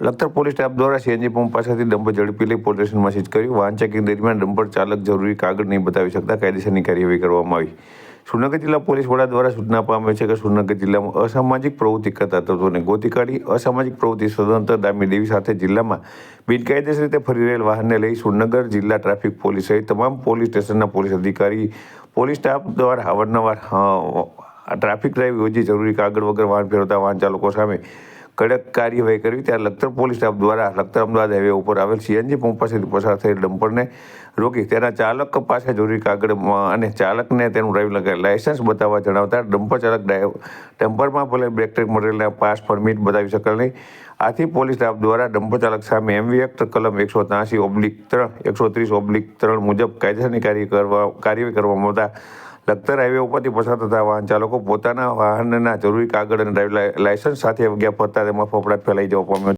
Lakhtar police staff દ્વારા CNG pump પાસેથી dumper ઝડપી લઈ પોલીસ સ્ટેશનમાં સીઝ કર્યું. વાહન ચેકિંગ દરમિયાન ડમ્પર ચાલક જરૂરી કાગળ નહીં બતાવી શકતા કાયદેસરની કાર્યવાહી કરવામાં આવી. સુરનગર જિલ્લા પોલીસ વડા દ્વારા સૂચના પામે છે કે સુરનગર જિલ્લામાં અસામાજિક પ્રવૃત્તિ કરતા તત્વોને ગોતી કાઢી અસામાજિક પ્રવૃત્તિ સ્વતંત્ર દામી દેવી સાથે જિલ્લામાં બિનકાયદેસર રીતે ફરી રહેલ વાહનને લઈ સુરનગર જિલ્લા ટ્રાફિક પોલીસ સહિત તમામ પોલીસ સ્ટેશનના પોલીસ અધિકારી, પોલીસ સ્ટાફ દ્વારા અવારનવાર ટ્રાફિક ડ્રાઈવ યોજી જરૂરી કાગળ વગર વાહન ફેરવતા વાહન ચાલકો સામે કડક કાર્યવાહી કરવી ત્યારે લખતર પોલીસ સ્ટાફ દ્વારા લખતર અમદાવાદ હાઈવે ઉપર આવેલ સીએનજી પંપ પાસેથી પસાર થયેલ ડમ્પરને રોકી તેના ચાલક પાસે જરૂરી કાગળ અને ચાલકને તેનું ડ્રાઇવિંગ લાયસન્સ બતાવવા જણાવતા ડમ્પર ચાલક ડમ્પરમાં ભલે બ્રેકટેક મટીરિયલના પાસ પરમિટ બતાવી શકેલ નહીં. આથી પોલીસ સ્ટાફ દ્વારા ડમ્પર ચાલક સામે એમવી એક્ટ કલમ એકસો ત્યાસી ઓબ્લિક ત્રણ, એકસો ત્રીસ ઓબ્લિક ત્રણ મુજબ કાયદેસરની કાર્ય કરવા, કાર્યવાહી કરવામાં આવતા લખતર હાઈવે ઉપરથી પસાર થતા વાહન ચાલકો પોતાના વાહનના જરૂરી કાગળ અને ડ્રાઈવિંગ લાયસન્સ સાથે ગયા ફરતા તેમાં ફફડાટ ફેલાઈ જવા પામ્યો